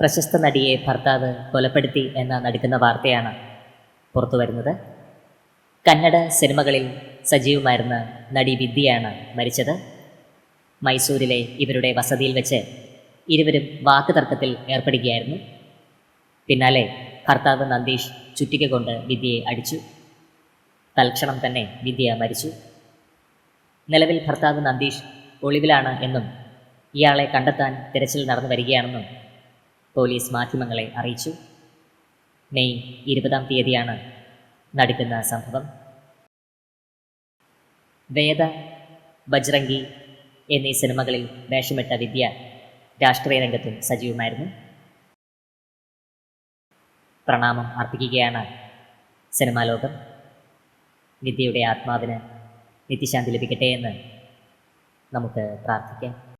പ്രശസ്ത നടിയെ ഭർത്താവ് കൊലപ്പെടുത്തി എന്ന നടുക്കുന്ന വാർത്തയാണ് പുറത്തു വരുന്നത്. കന്നഡ സിനിമകളിൽ സജീവമായിരുന്ന നടി വിദ്യയാണ് മരിച്ചത്. മൈസൂരിലെ ഇവരുടെ വസതിയിൽ വെച്ച് ഇരുവരും വാക്കുതർക്കത്തിൽ ഏർപ്പെടുകയായിരുന്നു. പിന്നാലെ ഭർത്താവ് നന്ദീഷ് ചുറ്റിക കൊണ്ട് വിദ്യയെ അടിച്ചു. തൽക്ഷണം തന്നെ വിദ്യ മരിച്ചു. നിലവിൽ ഭർത്താവ് നന്ദീഷ് ഒളിവിലാണ് എന്നും ഇയാളെ കണ്ടെത്താൻ തിരച്ചിൽ നടന്നു വരികയാണെന്നും പോലീസ് മാധ്യമങ്ങളെ അറിയിച്ചു. മെയ് ഇരുപതാം തീയതിയാണ് നടക്കുന്ന സംഭവം. വേദ ബജ്രംഗി എന്നീ സിനിമകളിൽ വേഷമിട്ട വിദ്യ രാഷ്ട്രീയ രംഗത്തും സജീവമായിരുന്നു. പ്രണാമം അർപ്പിക്കുകയാണ് സിനിമാ ലോകം. വിദ്യയുടെ ആത്മാവിന് നിത്യശാന്തി ലഭിക്കട്ടെ എന്ന് നമുക്ക് പ്രാർത്ഥിക്കാം.